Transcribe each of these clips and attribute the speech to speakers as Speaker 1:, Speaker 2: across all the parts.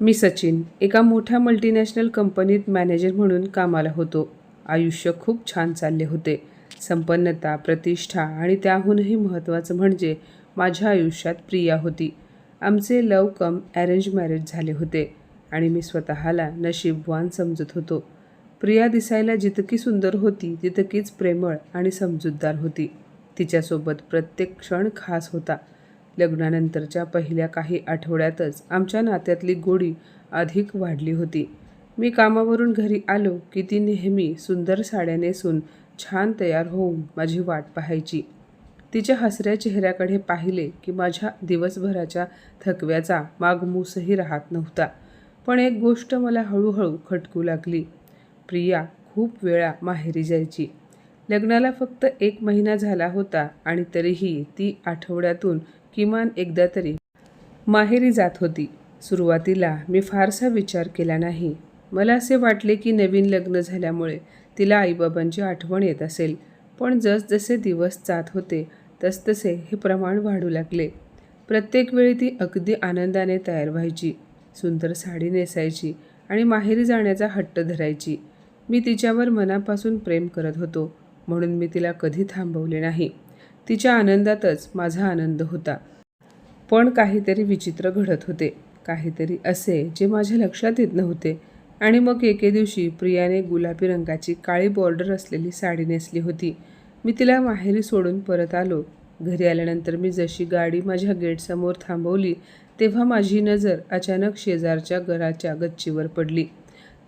Speaker 1: मी सचिन एका मोठ्या मल्टीनॅशनल कंपनीत मॅनेजर म्हणून कामाला होतो. आयुष्य खूप छान चालले होते. संपन्नता प्रतिष्ठा आणि त्याहूनही महत्त्वाचं म्हणजे माझ्या आयुष्यात प्रिया होती. आमचे लव कम ॲरेंज मॅरेज झाले होते आणि मी स्वतःला नशीबवान समजत होतो. प्रिया दिसायला जितकी सुंदर होती तितकीच प्रेमळ आणि समजूतदार होती. तिच्यासोबत प्रत्येक क्षण खास होता. लग्नानंतरच्या पहिल्या काही आठवड्यातच आमच्या नात्यातली गोडी अधिक वाढली होती. मी कामावरून घरी आलो की ती नेहमी सुंदर साड्या नेसून छान तयार होऊन माझी वाट पाहायची. तिच्या हसऱ्या चेहऱ्याकडे पाहिले की माझ्या दिवसभराच्या थकव्याचा मागमूसही राहत नव्हता. पण एक गोष्ट मला हळूहळू खटकू लागली. प्रिया खूप वेळा माहेरी जायची. लग्नाला फक्त एक महिना झाला होता आणि तरीही ती आठवड्यातून किमान एकदा तरी. माहेरी जात होती. सुरुवातीला मी फारसा विचार केला नाही. मला असे वाटले की नवीन लग्न झाल्यामुळे तिला आईबाबांची आठवण येत असेल. पण जसजसे दिवस जात होते तसतसे हे प्रमाण वाढू लागले. प्रत्येक वेळी ती अगदी आनंदाने तयार व्हायची. सुंदर साडी नेसायची आणि माहेरी जाण्याचा हट्ट धरायची. मी तिच्यावर मनापासून प्रेम करत होतो म्हणून मी तिला कधी थांबवले नाही. तिच्या आनंदातच माझा आनंद होता. पण काहीतरी विचित्र घडत होते. काहीतरी असे जे माझ्या लक्षात येत नव्हते आणि मग एके दिवशी प्रियाने गुलाबी रंगाची काळी बॉर्डर असलेली साडी नेसली होती. मी तिला माहेरी सोडून परत आलो. घरी आल्यानंतर मी जशी गाडी माझ्या गेटसमोर थांबवली तेव्हा माझी नजर अचानक शेजारच्या घराच्या गच्चीवर पडली.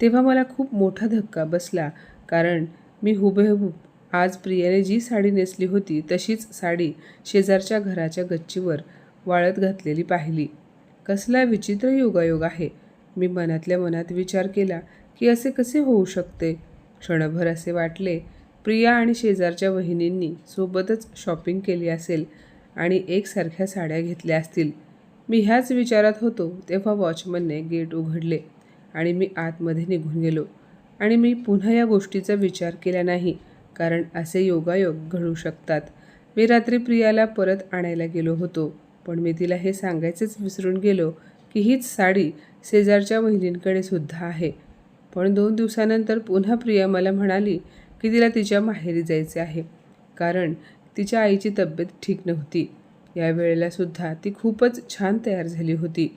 Speaker 1: तेव्हा मला खूप मोठा धक्का बसला कारण मी हुबेहूब आज प्रियाने जी साडी नेसली होती तशीच साडी शेजारच्या घराच्या गच्चीवर वाळत घातलेली पाहिली. कसला विचित्र योगायोग आहे. मी मनातल्या मनात विचार केला की असे कसे होऊ शकते? क्षणभर असे वाटले. प्रिया आणि शेजारच्या वहिनींनी सोबतच शॉपिंग केली असेल आणि एकसारख्या साड्या घेतल्या असतील. मी ह्याच विचारात होतो तेव्हा वॉचमनने गेट उघडले आणि मी आतमध्ये निघून गेलो. आणि मी पुन्हा या गोष्टीचा विचार केला नाही. कारण असे योगायोग घडू शकतात. मी रात्री प्रियाला परत आणायला गेलो होतो पण मी तिला हे सांगायचेच विसरून गेलो की हीच साडी शेजारच्या वहिनींकडे सुद्धा आहे. पण दोन दिवसानंतर पुन्हा प्रिया मला म्हणाली की तिला तिच्या माहेरी जायचे आहे कारण तिच्या आईची तब्येत ठीक नव्हती. या वेळेला सुद्धा ती खूपच छान तयार झाली होती.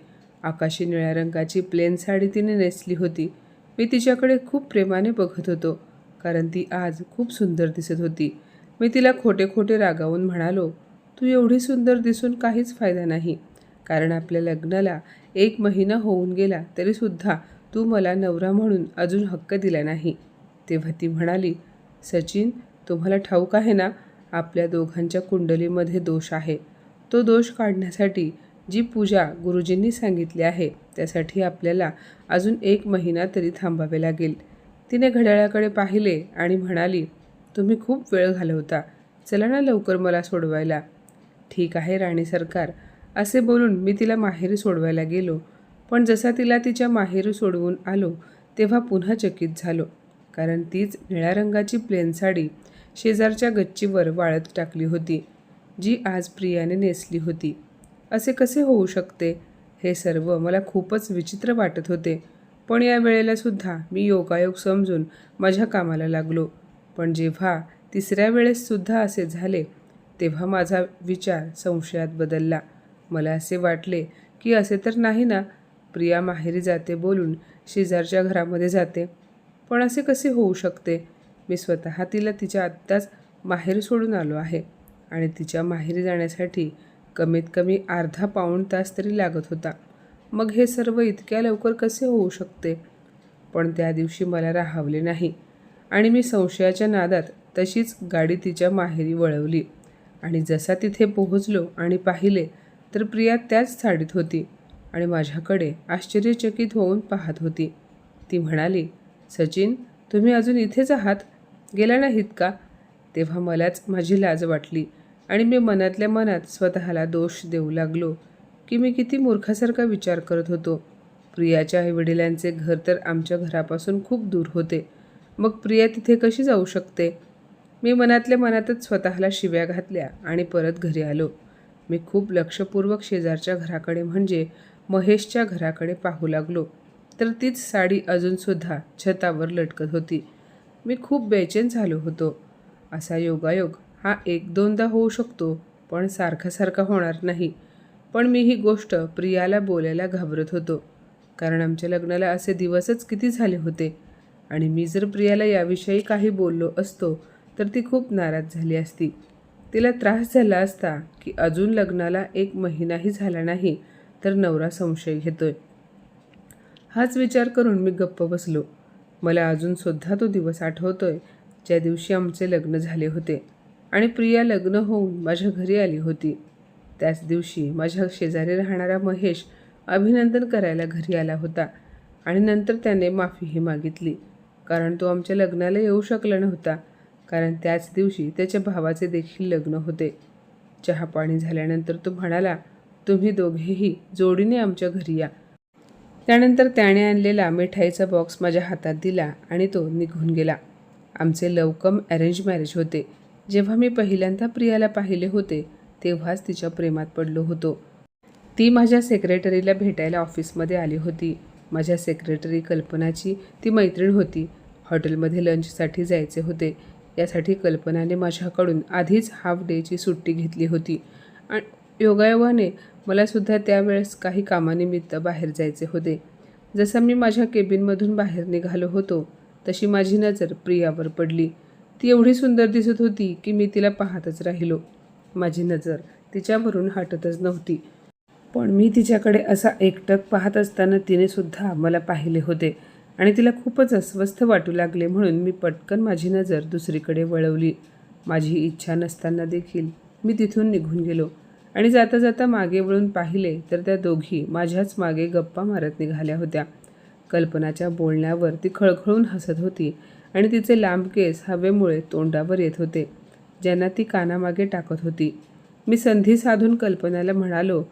Speaker 1: आकाशी निळ्या रंगाची प्लेन साडी तिने नेसली होती. मी तिच्याकडे खूप प्रेमाने बघत होतो. कारण ती आज खूप सुंदर दिसत होती. मी तिला खोटे खोटे रागावून म्हणालो तू एवढी सुंदर दिसून काहीच फायदा नाही. कारण आपल्या लग्नाला एक महिना होऊन गेला तरीसुद्धा तू मला नवरा म्हणून अजून हक्क दिला नाही. तेव्हा ती म्हणाली सचिन तुम्हाला ठाऊक आहे ना आपल्या दोघांच्या कुंडलीमध्ये दोष आहे. तो दोष काढण्यासाठी जी पूजा गुरुजींनी सांगितली आहे त्यासाठी आपल्याला अजून एक महिना तरी थांबावे लागेल. तिने घड्याळाकडे पाहिले आणि म्हणाली तुम्ही खूप वेळ घालवता. चला ना लवकर मला सोडवायला. ठीक आहे राणी सरकार. असे बोलून मी तिला माहेरी सोडवायला गेलो. पण जसा तिला तिच्या माहेरी सोडवून आलो तेव्हा पुन्हा चकित झालो. कारण तीच निळ्या रंगाची प्लेन साडी शेजारच्या गच्चीवर वाळत टाकली होती जी आज प्रियाने नेसली होती. असे कसे होऊ शकते? हे सर्व मला खूपच विचित्र वाटत होते. पण या वेळेला सुद्धा मी योगायोग समजून माझ्या कामाला लागलो. पण जेव्हा तिसऱ्या वेळेससुद्धा असे झाले तेव्हा माझा विचार संशयात बदलला. मला असे वाटले की असे तर नाही ना प्रिया माहेरी जाते बोलून शेजारच्या घरामध्ये जाते. पण असे कसे होऊ शकते? मी स्वतः तिला तिच्या आत्ताच माहेर सोडून आलो आहे आणि तिच्या माहेरी जाण्यासाठी कमीत कमी अर्धा पाऊण तास तरी लागत होता. मग हे सर्व इतक्या लवकर कसे होऊ शकते? पण त्या दिवशी मला राहावले नाही. आणि मी संशयाच्या नादात तशीच गाडी तिच्या माहेरी वळवली. आणि जसा तिथे पोहोचलो आणि पाहिले तर प्रिया त्याच साडीत होती आणि माझ्याकडे आश्चर्यचकित होऊन पाहत होती. ती म्हणाली सचिन तुम्ही अजून इथेच आहात? गेला नाहीत का? तेव्हा मलाच माझी लाज वाटली आणि मी मनातल्या मनात स्वतःला दोष देऊ लागलो. की मी किती मूर्खासारखा विचार करत होतो. प्रियाच्या आईवडिलांचे घर तर आमच्या घरापासून खूप दूर होते. मग प्रिया तिथे कशी जाऊ शकते? मी मनातल्या मनातच स्वतःला शिव्या घातल्या आणि परत घरी आलो. मी खूप लक्षपूर्वक शेजारच्या घराकडे म्हणजे महेशच्या घराकडे पाहू लागलो. तर तीच साडी अजूनसुद्धा छतावर लटकत होती. मी खूप बेचैन झालो होतो. असा योगायोग हा एक दोनदा होऊ शकतो पण सारखा सारखा होणार नाही. पण मी ही गोष्ट प्रियाला बोलायला घाबरत होतो. कारण आमच्या लग्नाला असे दिवसच किती झाले होते. आणि मी जर प्रियाला याविषयी काही बोललो असतो तर ती खूप नाराज झाली असती. तिला त्रास झाला असता की अजून लग्नाला एक महिनाही झाला नाही तर नवरा संशय घेतोय. हाच विचार करून मी गप्प बसलो. मला अजूनसुद्धा तो दिवस आठवतोय ज्या दिवशी आमचे लग्न झाले होते. आणि प्रिया लग्न होऊन माझ्या घरी आली होती. त्याच दिवशी माझ्या शेजारी राहणारा महेश अभिनंदन करायला घरी आला होता आणि नंतर त्याने माफीही मागितली. कारण तो आमच्या लग्नाला येऊ शकला नव्हता. कारण त्याच दिवशी त्याच्या भावाचे देखील लग्न होते. चहापाणी झाल्यानंतर तो म्हणाला तुम्ही दोघेही जोडीने आमच्या घरी या. त्यानंतर त्याने आणलेला मिठाईचा बॉक्स माझ्या हातात दिला आणि तो निघून गेला. आमचे लवकम अरेंज मॅरेज होते. जेव्हा मी पहिल्यांदा प्रियाला पाहिले होते तेव्हाच तिच्या प्रेमात पडलो होतो. ती माझ्या सेक्रेटरीला भेटायला ऑफिसमध्ये आली होती. माझ्या सेक्रेटरी कल्पनाची ती मैत्रीण होती. हॉटेलमध्ये लंचसाठी जायचे होते. यासाठी कल्पनाने माझ्याकडून आधीच हाफ डेची सुट्टी घेतली होती. आणि योगायोगाने मलासुद्धा त्यावेळेस काही कामानिमित्त बाहेर जायचे होते. जसं मी माझ्या केबिनमधून बाहेर निघालो होतो तशी माझी नजर प्रियावर पडली. ती एवढी सुंदर दिसत होती की मी तिला पाहतच राहिलो. माझी नजर तिच्यावरून हटतच नव्हती. पण मी तिच्याकडे असा एकटक पाहत असताना तिने सुद्धा मला पाहिले होते आणि तिला खूपच अस्वस्थ वाटू लागले म्हणून मी पटकन माझी नजर दुसरीकडे वळवली. माझी इच्छा नसताना देखील मी तिथून निघून गेलो आणि जाता जाता मागे वळून पाहिले तर त्या दोघी माझ्याच मागे गप्पा मारत निघाल्या होत्या. कल्पनाच्या बोलण्यावर ती खळखळून हसत होती आणि तिचे लांब केस हवेमुळे तोंडावर येत होते. ज्यांना ती कानामागे टाकत होती. मी संधी साधून कल्पनाला म्हणालो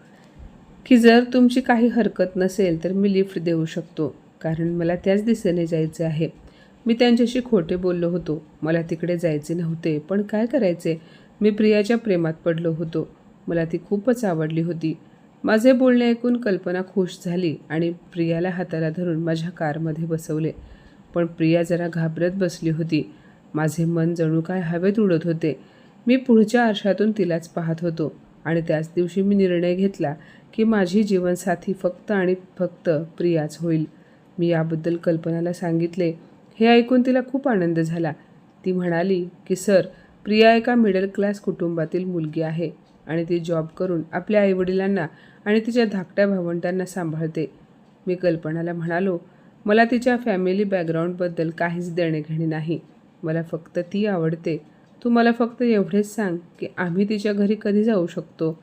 Speaker 1: की जर तुमची काही हरकत नसेल तर मी लिफ्ट देऊ शकतो कारण मला त्याच दिशेने जायचे आहे. मी त्यांच्याशी खोटे बोललो होतो. मला तिकडे जायचे नव्हते पण काय करायचे? मी प्रियाच्या प्रेमात पडलो होतो. मला ती खूपच आवडली होती. माझे बोलणे ऐकून कल्पना खुश झाली आणि प्रियाला हाताला धरून माझ्या कारमध्ये बसवले. पण प्रिया जरा घाबरत बसली होती. माझे मन जणू काय हवेत उडत होते. मी पुढच्या आरशातून तिलाच पाहत होतो आणि त्याच दिवशी मी निर्णय घेतला की माझी जीवनसाथी फक्त आणि फक्त प्रियाच होईल. मी याबद्दल कल्पनाला सांगितले. हे ऐकून तिला खूप आनंद झाला. ती म्हणाली की सर प्रिया एका मिडल क्लास कुटुंबातील मुलगी आहे आणि ती जॉब करून आपल्या आईवडिलांना आणि तिच्या धाकट्या भावंडांना सांभाळते. मी कल्पनाला म्हणालो मला तिच्या फॅमिली बॅकग्राऊंडबद्दल काहीच देणे घेणे नाही. मला फक्त ती आवडते. तू मला फक्त एवढेच सांग की आम्ही तिच्या घरी कधी जाऊ शकतो?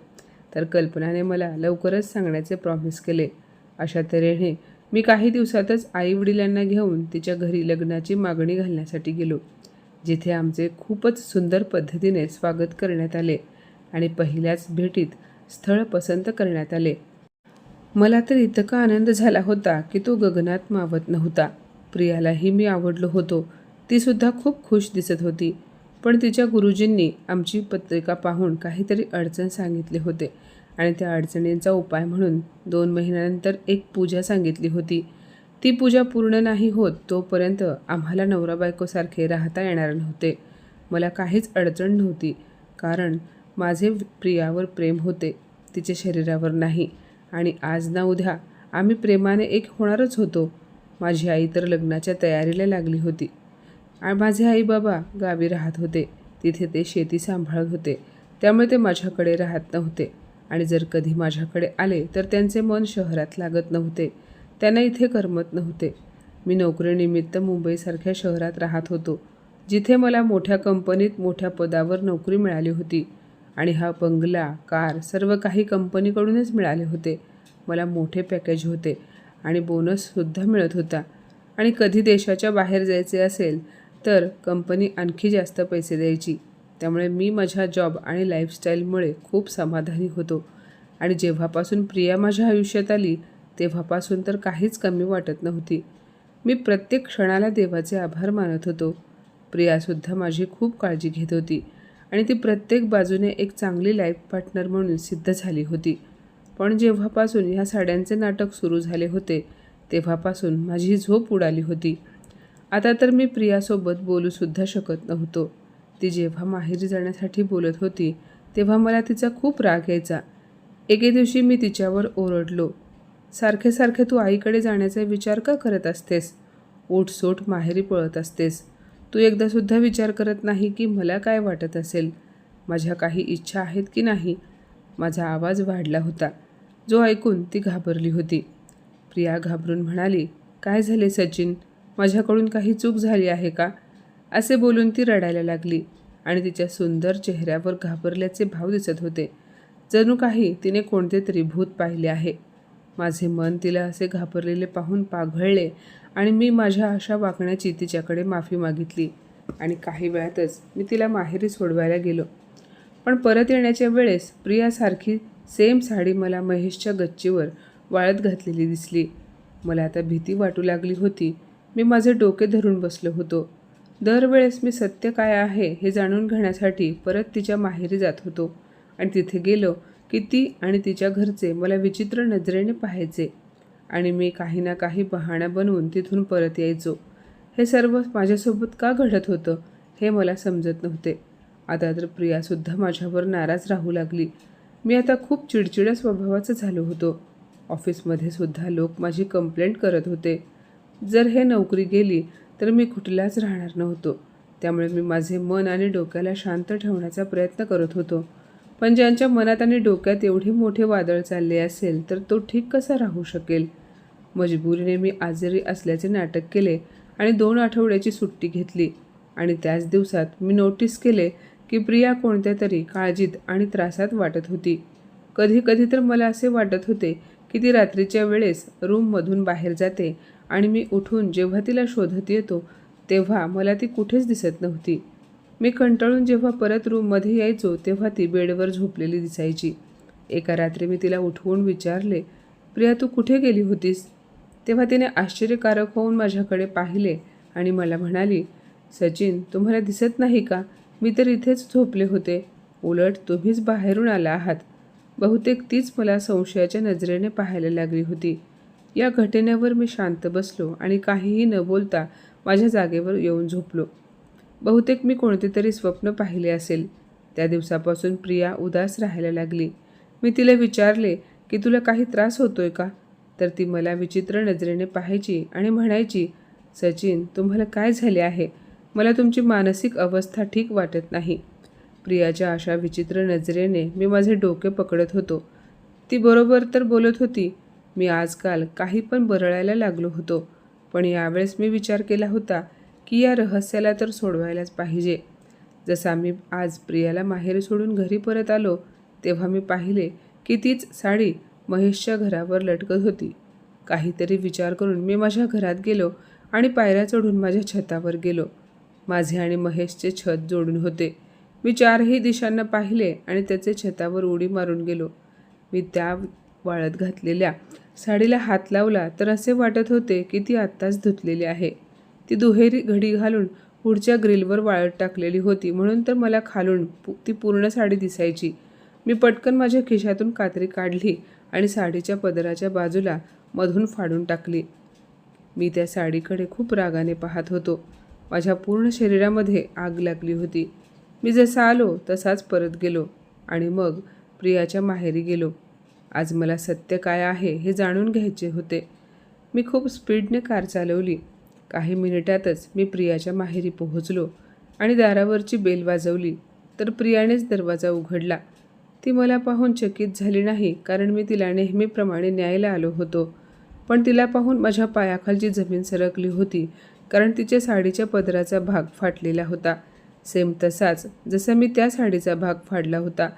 Speaker 1: तर कल्पनाने मला लवकरच सांगण्याचे प्रॉमिस केले. अशा तऱ्हेने मी काही दिवसातच आईवडिलांना घेऊन तिच्या घरी लग्नाची मागणी घालण्यासाठी गेलो जिथे आमचे खूपच सुंदर पद्धतीने स्वागत करण्यात आले आणि पहिल्याच भेटीत स्थळ पसंत करण्यात आले. मला तर इतका आनंद झाला होता की तो गगनात मावत नव्हता. प्रियालाही मी आवडलो होतो. तीसुद्धा खूप खुश दिसत होती. पण तिच्या गुरुजींनी आमची पत्रिका पाहून काहीतरी अडचण सांगितले होते आणि त्या अडचणींचा उपाय म्हणून दोन महिन्यानंतर एक पूजा सांगितली होती. ती पूजा पूर्ण नाही होत तोपर्यंत आम्हाला नवरा बायकोसारखे राहता येणार नव्हते. मला काहीच अडचण नव्हती कारण माझे प्रियावर प्रेम होते तिच्या शरीरावर नाही. आणि आज ना उद्या आम्ही प्रेमाने एक होणारच होतो. माझी आई तर लग्नाच्या तयारीला लागली होती. माझे आई बाबा गावी राहत होते. तिथे ते शेती सांभाळत होते. त्यामुळे ते माझ्याकडे राहत नव्हते. आणि जर कधी माझ्याकडे आले तर त्यांचे मन शहरात लागत नव्हते. त्यांना इथे करमत नव्हते. मी नोकरीनिमित्त मुंबईसारख्या शहरात राहत होतो जिथे मला मोठ्या कंपनीत मोठ्या पदावर नोकरी मिळाली होती. आणि हा बंगला कार सर्व काही कंपनीकडूनच मिळाले होते. मला मोठे पॅकेज होते आणि बोनससुद्धा मिळत होता. आणि कधी देशाच्या बाहेर जायचे असेल तर कंपनी आणखी जास्त पैसे द्यायची. त्यामुळे मी माझ्या जॉब आणि लाईफस्टाईलमुळे खूप समाधानी होतो. आणि जेव्हापासून प्रिया माझ्या आयुष्यात आली तेव्हापासून तर काहीच कमी वाटत नव्हती. मी प्रत्येक क्षणाला देवाचे आभार मानत होतो. प्रियासुद्धा माझी खूप काळजी घेत होती आणि ती प्रत्येक बाजूने एक चांगली लाईफ पार्टनर म्हणून सिद्ध झाली होती. पण जेव्हापासून ह्या साड्यांचे नाटक सुरू झाले होते तेव्हापासून माझी झोप उडाली होती. आता तर मी प्रियासोबत बोलूसुद्धा शकत नव्हतो. ती जेव्हा माहेरी जाण्यासाठी बोलत होती तेव्हा मला तिचा खूप राग यायचा. एके दिवशी मी तिच्यावर ओरडलो. सारखे सारखे तू आईकडे जाण्याचा विचार का करत असतेस? ओटसोट माहेरी पळत असतेस. तू एकदासुद्धा विचार करत नाही की मला काय वाटत असेल? माझ्या काही इच्छा आहेत की नाही? माझा आवाज वाढला होता. जो ऐकून ती घाबरली होती. प्रिया घाबरून म्हणाली काय झाले सचिन? माझ्याकडून काही चूक झाली आहे का? असे बोलून ती रडायला लागली आणि तिच्या सुंदर चेहऱ्यावर घाबरल्याचे भाव दिसत होते. जणू काही तिने कोणते तरी भूत पाहिले आहे. माझे मन तिला असे घाबरलेले पाहून पाघळले आणि मी माझ्या अशा वागण्याची तिच्याकडे माफी मागितली आणि काही वेळातच मी तिला माहेरी सोडवायला गेलो. पण परत येण्याच्या वेळेस प्रियासारखी सेम साडी मला महेशच्या गच्चीवर वाळत घातलेली दिसली. मला आता भीती वाटू लागली होती मी माझे डोके धरून बसलो होतो. दरवेळेस मी सत्य काय आहे हे जाणून घेण्यासाठी परत तिच्या माहेरी जात होतो. आणि तिथे गेलो की ती आणि तिच्या घरचे मला विचित्र नजरेने पाहायचे. आणि मी काही ना काही बहाणा बनवून तिथून परत यायचो. हे सर्व माझ्यासोबत का घडत होतं हे मला समजत नव्हते. आता तर प्रियासुद्धा माझ्यावर नाराज राहू लागली. मी आता खूप चिडचिड्या स्वभावाचं झालो होतो. ऑफिसमध्ये सुद्धा लोक माझी कंप्लेंट करत होते. जर हे नोकरी गेली तर मी कुठलाच राहणार नव्हतो. त्यामुळे मी माझे मन आणि डोक्याला शांत ठेवण्याचा प्रयत्न करत होतो. पण ज्यांच्या मनात आणि डोक्यात एवढे मोठे वादळ चालले असेल तर तो ठीक कसा राहू शकेल? मजबुरीने मी आजारी असल्याचे नाटक केले आणि दोन आठवड्याची सुट्टी घेतली. आणि त्याच दिवसात मी नोटीस केले की प्रिया कोणत्या तरी काळजीत आणि त्रासात वाटत होती. कधी कधी तर मला असे वाटत होते की ती रात्रीच्या वेळेस रूममधून बाहेर जाते आणि मी उठून जेव्हा तिला शोधत येतो तेव्हा मला ती कुठेच दिसत नव्हती. मी कंटाळून जेव्हा परत रूममध्ये यायचो तेव्हा ती बेडवर झोपलेली दिसायची. एका रात्री मी तिला उठवून विचारले प्रिया तू कुठे गेली होतीस? तेव्हा तिने आश्चर्यकारक होऊन माझ्याकडे पाहिले आणि मला म्हणाली सचिन तुम्हाला दिसत नाही का? मी तर इथेच झोपले होते. उलट तुम्हीच बाहेरून आला आहात. बहुतेक तीच मला संशयाच्या नजरेने पाहायला लागली होती. या घटनेवर मी शांत बसलो आणि काहीही न बोलता माझ्या जागेवर येऊन झोपलो. बहुतेक मी कोणते तरी स्वप्न पाहिले असेल. त्या दिवसापासून प्रिया उदास राहायला लागली. मी तिला विचारले की तुला काही त्रास होतोय का? तर ती मला विचित्र नजरेने पाहायची आणि म्हणायची सचिन तुम्हाला काय झाले आहे? मला तुमची मानसिक अवस्था ठीक वाटत नाही. प्रियाच्या अशा विचित्र नजरेने मी माझे डोके पकडत होतो. ती बरोबर तर बोलत होती मी आजकाल काही पण बरळायला लागलो होतो. पण यावेळेस मी विचार केला होता की या रहस्याला तर सोडवायलाच पाहिजे. जसा मी आज प्रियाला माहेर सोडून घरी परत आलो तेव्हा मी पाहिले की तीच साडी महेशच्या घरावर लटकत होती. काहीतरी विचार करून मी माझ्या घरात गेलो आणि पायऱ्या चढून माझ्या छतावर गेलो. माझे आणि महेशचे छत जोडून होते. मी चारही दिशांना पाहिले आणि त्याचे छतावर उडी मारून गेलो. मी त्या वाळत घातलेल्या साडीला हात लावला तर असे वाटत होते की ती आत्ताच धुतलेली आहे. ती दुहेरी घडी घालून पुढच्या ग्रिलवर वाळत टाकलेली होती. म्हणून तर मला खालून पु- ती पूर्ण साडी दिसायची. मी पटकन माझ्या खिशातून कात्री काढली आणि साडीच्या पदराच्या बाजूला मधून फाडून टाकली. मी त्या साडीकडे खूप रागाने पाहत होतो. माझ्या पूर्ण शरीरामध्ये आग लागली होती. मी जसा आलो तसाच परत गेलो आणि मग प्रियाच्या माहेरी गेलो. आज मला सत्य काय आहे हे जाणून घ्यायचे होते. मी खूप स्पीडने कार चालवली. काही मिनिटातच मी प्रियाच्या माहेरी पोहोचलो आणि दारावरची बेल वाजवली. तर प्रियानेच दरवाजा उघडला. ती मला पाहून चकित झाली नाही कारण मी तिला नेहमीप्रमाणे न्यायला आलो होतो. पण तिला पाहून माझ्या पायाखालची जमीन सरकली होती कारण तिच्या साडीच्या पदराचा भाग फाटलेला होता. सेम तसाच जसा मी त्या साडीचा भाग फाडला होता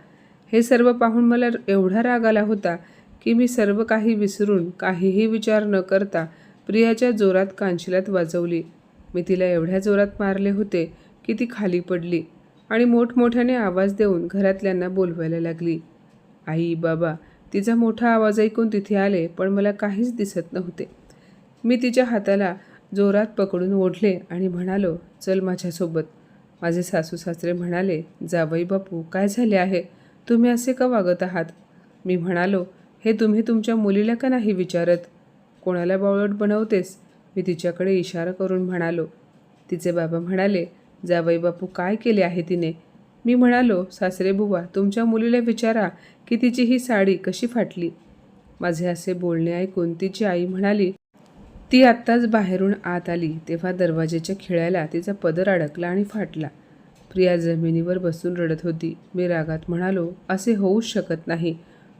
Speaker 1: हे सर्व पाहून मला एवढा राग आला होता की मी सर्व काही विसरून काहीही विचार न करता प्रियाच्या जोरात कांशिलात वाजवली. मी तिला एवढ्या जोरात मारले होते की ती खाली पडली आणि मोठमोठ्याने आवाज देऊन घरातल्यांना बोलवायला लागली. आई बाबा तिचा मोठा आवाज ऐकून तिथे आले पण मला काहीच दिसत नव्हते. मी तिच्या हाताला जोरात पकडून ओढले आणि म्हणालो चल माझ्यासोबत. माझे सासू सासरे म्हणाले जावई बापू काय झाले आहे? तुम्ही असे का वागत आहात? मी म्हणालो हे तुम्ही तुमच्या मुलीला का नाही विचारत? कोणाला बावळट बनवतेस? मी तिच्याकडे इशारा करून म्हणालो. तिचे बाबा म्हणाले जावई बापू काय केले आहे तिने? मी म्हणालो सासरे बुवा तुमच्या मुलीला विचारा की तिची ही साडी कशी फाटली. माझे असे बोलणे ऐकून तिची आई म्हणाली ती आत्ताच बाहेरून आत आली तेव्हा दरवाजेच्या खिळ्याला तिचा पदर अडकला आणि फाटला. प्रिया जमिनीवर बसून रडत होती. मी रागात म्हणालो असे होऊच शकत नाही.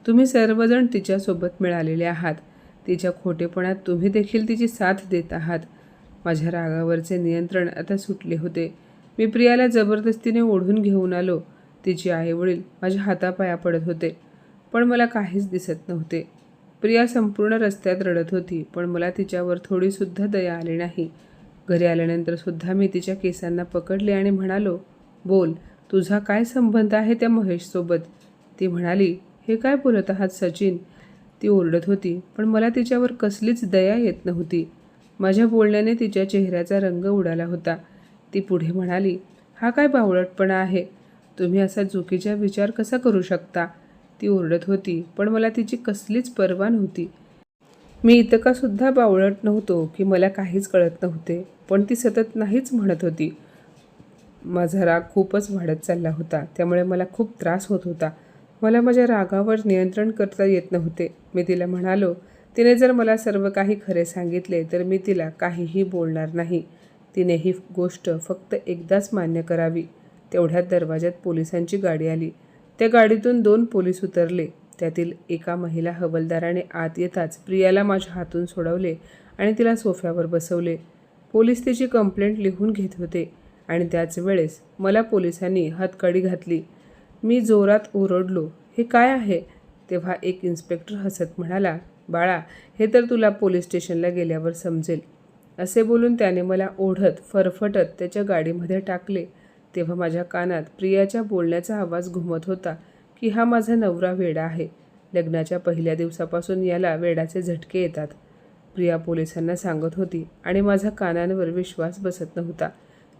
Speaker 1: तुम्ही सर्वजण तिच्यासोबत मिळालेले आहात. तिच्या खोटेपणात तुम्ही देखील तिची साथ देत आहात. माझ्या रागावरचे नियंत्रण आता सुटले होते. मी प्रियाला जबरदस्तीने ओढून घेऊन आलो. तिची आईवडील माझ्या हातापाया पडत होते पण मला काहीच दिसत नव्हते. प्रिया संपूर्ण रस्त्यात रडत होती पण मला तिच्यावर थोडीसुद्धा दया आली नाही. घरी आल्यानंतर सुद्धा मी तिच्या केसांना पकडले आणि म्हणालो बोल तुझा काय संबंध आहे त्या महेशसोबत? ती म्हणाली हे काय बोलत आहात सचिन? ती ओरडत होती पण मला तिच्यावर कसलीच दया येत नव्हती. माझ्या बोलण्याने तिच्या चेहऱ्याचा रंग उडाला होता. ती पुढे म्हणाली हा काय बावळटपणा आहे? तुम्ही असा चुकीचा विचार कसा करू शकता? ती ओरडत होती पण मला तिची कसलीच पर्वा नव्हती. मी इतकासुद्धा बावळट नव्हतो की मला काहीच कळत नव्हते पण ती सतत नाहीच म्हणत होती. माझा राग खूपच वाढत चालला होता. त्यामुळे मला खूप त्रास होत होता. मला माझ्या रागावर नियंत्रण करता येत नव्हते. मी तिला म्हणालो तिने जर मला सर्व काही खरे सांगितले तर मी तिला काहीही बोलणार नाही. तिने ही गोष्ट फक्त एकदाच मान्य करावी. तेवढ्यात दरवाज्यात पोलिसांची गाडी आली. त्या गाडीतून दोन पोलीस उतरले. त्यातील एका महिला हवलदाराने आत येताच प्रियाला माझ्या हातून सोडवले आणि तिला सोफ्यावर बसवले. पोलीस तिची कंप्लेंट लिहून घेत होते. आणि त्याच वेळेस मला पोलिसांनी हातकडी घातली. मी जोरात ओरडलो हे काय आहे? तेव्हा एक इन्स्पेक्टर हसत म्हणाला बाळा हे तर तुला पोलीस स्टेशनला गेल्यावर समजेल. असे बोलून त्याने मला ओढत फरफटत त्याच्या गाडीमध्ये टाकले. तेव्हा माझ्या कानात प्रियाच्या बोलण्याचा आवाज घुमत होता की हा माझा नवरा वेडा आहे. लग्नाच्या पहिल्या दिवसापासून याला वेडाचे झटके येतात. प्रिया पोलिसांना सांगत होती आणि माझा कानांवर विश्वास बसत नव्हता.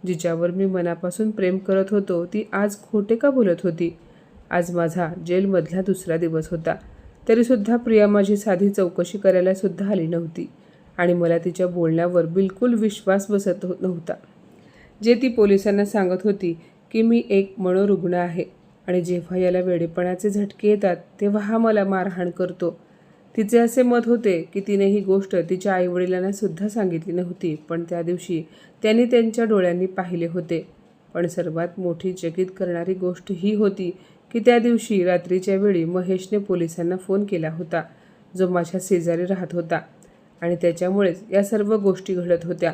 Speaker 1: जिच्यावर मी मनापासून प्रेम करत होतो ती आज खोटे का बोलत होती? आज माझा जेलमधला दुसरा दिवस होता. तरीसुद्धा प्रिया माझी साधी चौकशी करायला सुद्धा आली नव्हती आणि मला तिच्या बोलण्यावर बिलकुल विश्वास बसत हो- नव्हता. जे ती पोलिसांना सांगत होती की मी एक मनोरुग्ण आहे आणि जेव्हा याला वेडेपणाचे झटके येतात तेव्हा हा मला मारहाण करतो. तिचे असे मत होते की तिने ही गोष्ट तिच्या आईवडिलांना सुद्धा सांगितली नव्हती पण त्या दिवशी त्यांनी त्यांच्या डोळ्यांनी पाहिले होते. पण सर्वात मोठी चकित करणारी गोष्ट ही होती की त्या दिवशी रात्रीच्या वेळी महेशने पोलिसांना फोन केला होता जो माझ्या शेजारी राहत होता. आणि त्याच्यामुळेच या सर्व गोष्टी घडत होत्या.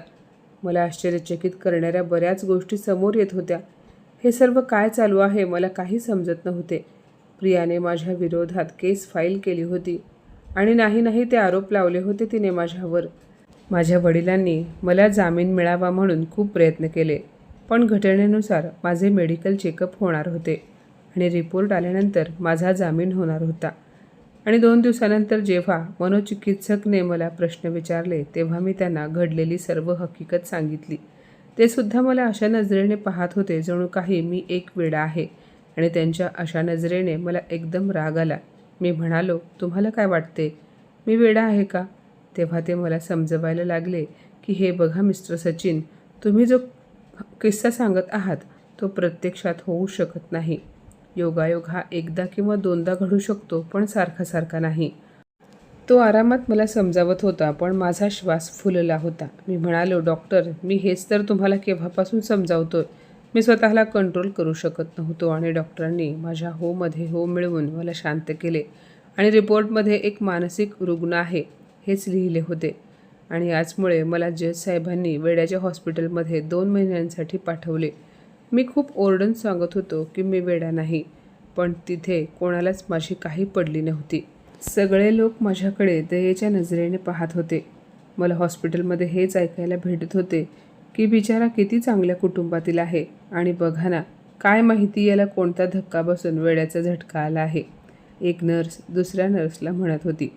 Speaker 1: मला आश्चर्यचकित करणाऱ्या बऱ्याच गोष्टी समोर येत होत्या. हे सर्व काय चालू आहे मला काही समजत नव्हते. प्रियाने माझ्या विरोधात केस फाईल केली होती. आणि नाही नाही ते आरोप लावले होते तिने माझ्यावर. माझ्या वडिलांनी मला जामीन मिळावा म्हणून खूप प्रयत्न केले पण घटनेनुसार माझे मेडिकल चेकअप होणार होते आणि रिपोर्ट आल्यानंतर माझा जामीन होणार होता. आणि दोन दिवसानंतर जेव्हा मनोचिकित्सकने मला प्रश्न विचारले तेव्हा मी त्यांना घडलेली सर्व हकीकत सांगितली. ते सुद्धा मला अशा नजरेने पाहत होते जणू काही मी एक वेडा आहे. आणि त्यांच्या अशा नजरेने मला एकदम राग आला. मी म्हणालो तुम्हाला काय वाटते? मी वेडा आहे का? तेव्हा ते मला समजवायला लागले की हे बघा मिस्टर सचिन तुम्ही जो किस्सा सांगत आहात तो प्रत्यक्षात होऊ शकत नाही. योगायोग हा एकदा किंवा दोनदा घडू शकतो पण सारखा सारखा नाही. तो आरामात मला समजावत होता पण माझा श्वास फुलला होता. मी म्हणालो डॉक्टर मी हेच तर तुम्हाला केव्हापासून समजावतोय? मी स्वतःला कंट्रोल करू शकत नव्हतो आणि डॉक्टरांनी माझ्या होमध्ये हो मिळवून मला शांत केले आणि रिपोर्टमध्ये एक मानसिक रुग्ण आहे हेच लिहिले होते. आणि याचमुळे मला जज साहेबांनी वेड्याच्या हॉस्पिटलमध्ये दोन महिन्यांसाठी पाठवले. मी खूप ओरडून सांगत होतो की मी वेडा नाही पण तिथे कोणालाच माझी काही पडली नव्हती. सगळे लोक माझ्याकडे दयेच्या नजरेने पाहत होते. मला हॉस्पिटलमध्ये हेच ऐकायला भेटत होते की बिचारा किती चांगल्या कुटुंबातील आहे. आणि बघा ना काय माहिती याला कोणता धक्का बसून वेड्याचा झटका आला आहे. एक नर्स दुसऱ्या नर्सला म्हणत होती.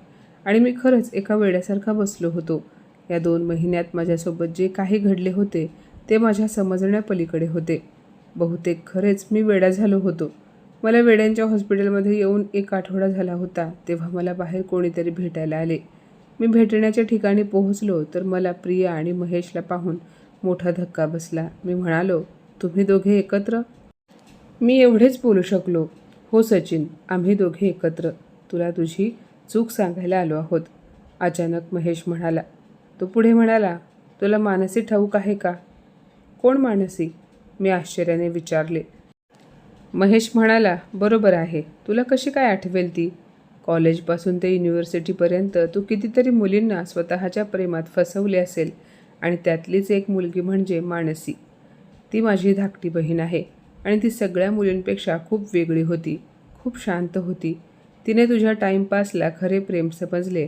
Speaker 1: आणि मी खरंच एका वेड्यासारखा बसलो होतो. या दोन महिन्यात माझ्यासोबत जे काही घडले होते ते माझ्या समजण्यापलीकडे होते. बहुतेक खरेच मी वेडा झालो होतो. मला वेड्यांच्या हॉस्पिटलमध्ये येऊन एक आठवडा झाला होता तेव्हा मला बाहेर कोणीतरी भेटायला आले. मी भेटण्याच्या ठिकाणी पोहोचलो तर मला प्रिया आणि महेशला पाहून मोठा धक्का बसला. मी म्हणालो तुम्ही दोघे एकत्र? मी एवढेच बोलू शकलो. हो सचिन आम्ही दोघे एकत्र. तुला तुझी चूक सांगायला आलो आहोत. अचानक महेश म्हणाला. तो पुढे म्हणाला तुला मानसी ठाऊक आहे का? कोण मानसी? मी आश्चर्याने विचारले. महेश म्हणाला बरोबर आहे. तुला कशी काय आठवेल ती? कॉलेजपासून ते युनिव्हर्सिटीपर्यंत तू कितीतरी मुलींना स्वतःच्या प्रेमात फसवले असेल. आणि त्यातलीच एक मुलगी म्हणजे मानसी. ती माझी धाकटी बहीण आहे आणि ती सगळ्या मुलींपेक्षा खूप वेगळी होती खूप शांत होती. तिने तुझ्या टाईमपासला खरे प्रेम समजले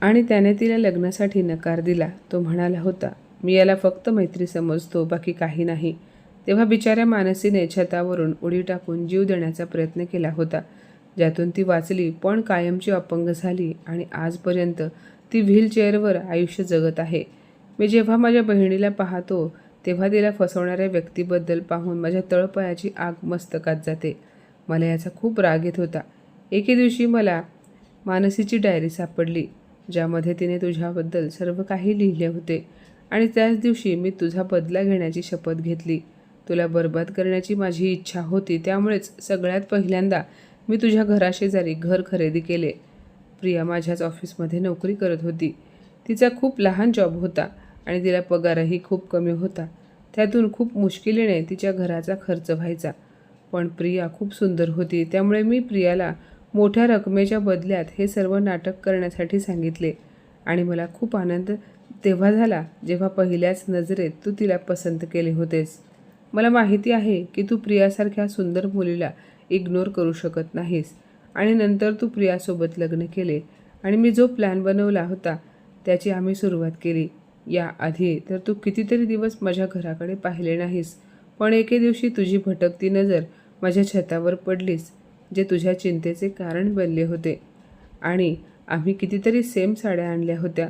Speaker 1: आणि त्याने तिला लग्नासाठी नकार दिला. तो म्हणाला होता मी याला फक्त मैत्री समजतो बाकी काही नाही. तेव्हा बिचाऱ्या मानसीने छतावरून उडी टाकून जीव देण्याचा प्रयत्न केला होता. ज्यातून ती वाचली पण कायमची अपंग झाली आणि आजपर्यंत ती व्हीलचेअरवर आयुष्य जगत आहे. मी जेव्हा माझ्या बहिणीला पाहतो तेव्हा तिला फसवणाऱ्या व्यक्तीबद्दल पाहून माझ्या तळपयाची आग मस्तकात जाते. मला याचा खूप राग येत होता. एके दिवशी मला मानसीची डायरी सापडली ज्यामध्ये तिने तुझ्याबद्दल सर्व काही लिहिले होते आणि त्याच दिवशी मी तुझा बदला घेण्याची शपथ घेतली. तुला बर्बाद करण्याची माझी इच्छा होती त्यामुळेच सगळ्यात पहिल्यांदा मी तुझ्या घराशेजारी घर खरेदी केले. प्रिया माझ्याच ऑफिसमध्ये नोकरी करत होती. तिचा खूप लहान जॉब होता. आणि तिला पगारही खूप कमी होता. त्यातून खूप मुश्किलीने तिच्या घराचा खर्च व्हायचा. पण प्रिया खूप सुंदर होती. त्यामुळे मी प्रियाला मोठ्या रकमेच्या बदल्यात हे सर्व नाटक करण्यासाठी सांगितले. आणि मला खूप आनंद तेव्हा झाला जेव्हा पहिल्याच नजरेत तू तिला पसंत केले होतेस. मला माहिती आहे की तू प्रियासारख्या सुंदर मुलीला इग्नोर करू शकत नाहीस. आणि नंतर तू प्रियासोबत लग्न केले. आणि मी जो प्लॅन बनवला होता त्याची आम्ही सुरुवात केली. या आधी तर तू कितीतरी दिवस माझ्या घराकडे पाहिले नाहीस. पण एके दिवशी तुझी भटकती नजर माझ्या छतावर पडलीस जे तुझ्या चिंतेचे कारण बनले होते. आणि आम्ही कितीतरी सेम साड्या आणल्या होत्या.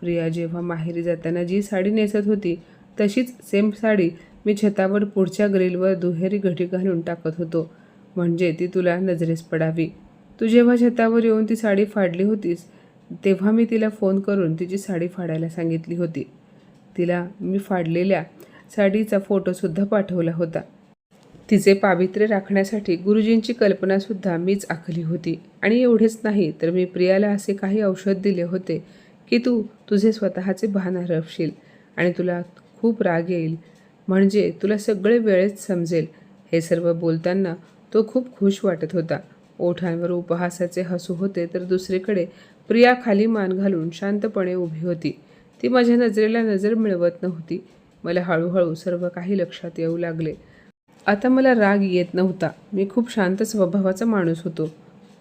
Speaker 1: प्रिया जेव्हा माहेरी जाताना जी साडी नेसत होती तशीच सेम साडी मी छतावर पुढच्या ग्रिलवर दुहेरी घडी घालून टाकत होतो. म्हणजे ती तुला नजरेस पडावी. तू जेव्हा छतावर येऊन ती साडी फाडली होतीस तेव्हा मी तिला फोन करून तिची साडी फाडायला सांगितली होती. तिला मी फाडलेल्या साडीचा फोटोसुद्धा पाठवला होता. तिचे पावित्र्य राखण्यासाठी गुरुजींची कल्पनासुद्धा मीच आखली होती. आणि एवढेच नाही तर मी प्रियाला असे काही औषध दिले होते की तू तुझे स्वतःचे भान हरपशील आणि तुला खूप राग येईल. म्हणजे तुला सगळे वेळेत समजेल. हे सर्व बोलताना तो खूप खुश वाटत होता. ओठांवर उपहासाचे हसू होते तर दुसरीकडे प्रिया खाली मान घालून शांतपणे उभी होती. ती माझ्या नजरेला नजर मिळवत नव्हती. मला हळूहळू सर्व काही लक्षात येऊ लागले. आता मला राग येत नव्हता. मी खूप शांत स्वभावाचा माणूस होतो.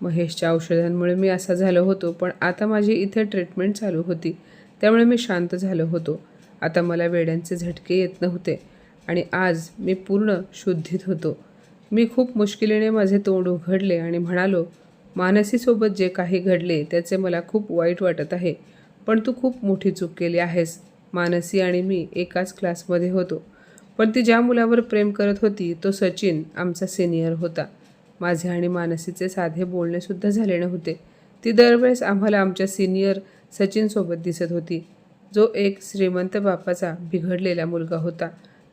Speaker 1: महेशच्या औषधांमुळे मी असा झालो होतो पण आता माझी इथे ट्रीटमेंट चालू होती. त्यामुळे मी शांत झालो होतो. आता मला वेड्यांचे झटके येत नव्हते आणि आज मी पूर्ण शुद्धीत होतो. मी खूप मुश्किलीने माझे तोंड उघडले आणि म्हणालो मानसीसोबत जे काही घडले त्याचे मला खूप वाईट वाटत आहे. पण तू खूप मोठी चूक केली आहेस. मानसी आणि मी एकाच क्लासमध्ये होतो. पण ती ज्या मुलावर प्रेम करत होती तो सचिन आमचा सिनियर होता. माझे आणि मानसीचे साधे बोलणेसुद्धा झाले नव्हते. ती दरवेळेस आम्हाला आमच्या सिनियर सचिनसोबत दिसत होती. जो एक श्रीमंत बापाचा बिघडलेला मुलगा होता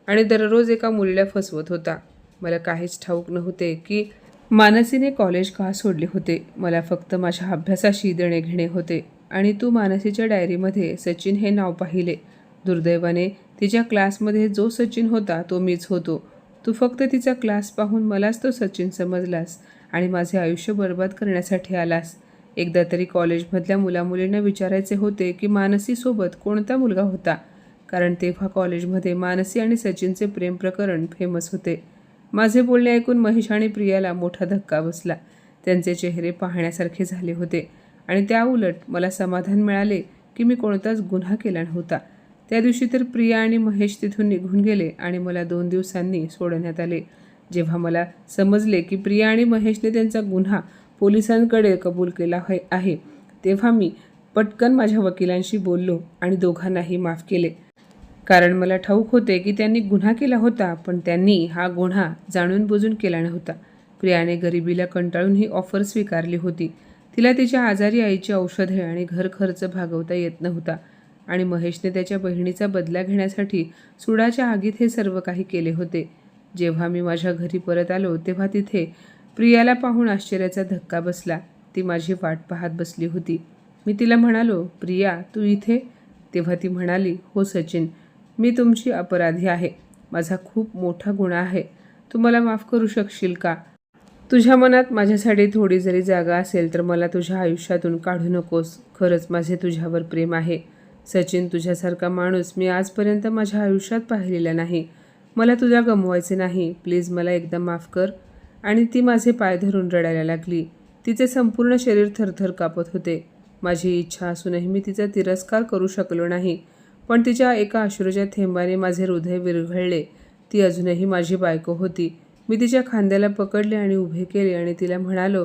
Speaker 1: आणि दररोज एका मुलीला फसवत होता. मला काहीच ठाऊक नव्हते की मानसीने कॉलेज का सोडले होते? मला फक्त माझ्या अभ्यासाशी देणे घेणे होते. आणि तू मानसीच्या डायरीमध्ये सचिन हे नाव पाहिले. दुर्दैवाने तिच्या क्लासमध्ये जो सचिन होता तो मीच होतो. तू फक्त तिचा क्लास पाहून मलाच तो सचिन समजलास आणि माझे आयुष्य बर्बाद करण्यासाठी आलास. एकदा तरी कॉलेजमधल्या मुलामुलींना विचारायचे होते की मानसीसोबत कोणता मुलगा होता? कारण तेव्हा कॉलेजमध्ये मानसी आणि सचिनचे प्रेम प्रकरण फेमस होते. माझे बोलणे ऐकून महेश आणि प्रियाला मोठा धक्का बसला. त्यांचे चेहरे पाहण्यासारखे झाले होते आणि त्या उलट मला समाधान मिळाले की मी कोणताच गुन्हा केला नव्हता. त्या दिवशी तर प्रिया आणि महेश तिथून निघून गेले आणि मला दोन दिवसांनी सोडण्यात आले. जेव्हा मला समजले की प्रिया आणि महेशने त्यांचा गुन्हा पोलिसांकडे कबूल केला आहे- आहे तेव्हा मी पटकन माझ्या वकिलांशी बोललो आणि दोघांनाही माफ केले. कारण मला ठाऊक होते की त्यांनी गुन्हा केला होता पण त्यांनी हा गुन्हा जाणून बुजून केला नव्हता. प्रियाने गरिबीला कंटाळून ही ऑफर स्वीकारली होती. तिला तिच्या आजारी आईची औषधे आणि घर खर्च भागवता येत नव्हता आणि महेशने त्याच्या बहिणीचा बदला घेण्यासाठी सुडाच्या आगीत हे सर्व काही केले होते. जेव्हा मी माझ्या घरी परत आलो तेव्हा तिथे प्रियाला पाहून आश्चर्याचा धक्का बसला. ती माझी वाट पाहत बसली होती. मी तिला म्हणालो प्रिया तू इथे? तेव्हा ती म्हणाली हो सचिन मी तुमची अपराधी आहे. माझा खूप मोठा गुन्हा आहे. तू मला माफ करू शकशील का? तुझ्या मनात माझ्यासाठी थोडी जरी जागा असेल तर मला तुझ्या आयुष्यातून काढू नकोस. खरंच माझे तुझ्यावर प्रेम आहे. सचिन तुझ्यासारखा माणूस मी आजपर्यंत माझ्या आयुष्यात पाहिलेला नाही. मला तुझ्या गमवायचे नाही. प्लीज मला एकदा माफ कर. आणि ती माझे पाय धरून रडायला लागली. तिचे संपूर्ण शरीर थरथर कापत होते. माझी इच्छा असूनही मी तिचा तिरस्कार करू शकलो नाही. पण तिच्या एका अश्रूच्या थेंबाने माझे हृदय विरघळले. ती अजूनही माझी बायको होती. मी तिच्या खांद्याला पकडले आणि उभे केले आणि तिला म्हणालो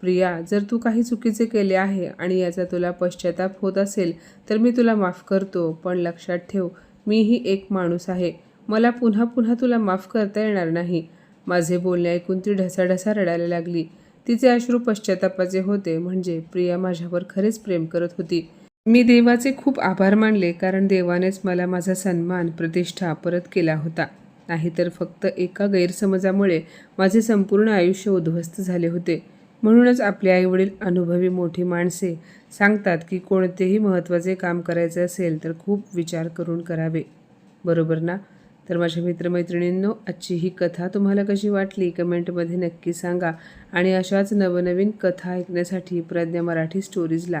Speaker 1: प्रिया जर तू काही चुकीचे केले आहे आणि याचा तुला पश्चाताप होत असेल तर मी तुला माफ करतो पण लक्षात ठेव मीही एक माणूस आहे. मला पुन्हा पुन्हा तुला माफ करता येणार नाही. माझे बोलणे ऐकून ती ढसाढसा रडायला लागली. तिचे अश्रू पश्चातापाचे होते म्हणजे प्रिया माझ्यावर खरेच प्रेम करत होती. मी देवाचे खूप आभार मानले कारण देवानेच मला माझा सन्मान प्रतिष्ठा परत केला होता. नाहीतर फक्त एका गैरसमजामुळे माझे संपूर्ण आयुष्य उद्ध्वस्त झाले होते. म्हणूनच आपले आईवडील अनुभवी मोठी माणसे सांगतात की कोणतेही महत्त्वाचे काम करायचे असेल तर खूप विचार करून करावे. बरोबर ना? तर माझ्या मित्रमैत्रिणींनो आजची ही कथा तुम्हाला कशी वाटली? कमेंटमध्ये नक्की सांगा. आणि अशाच नवनवीन कथा ऐकण्यासाठी प्रज्ञा मराठी स्टोरीजला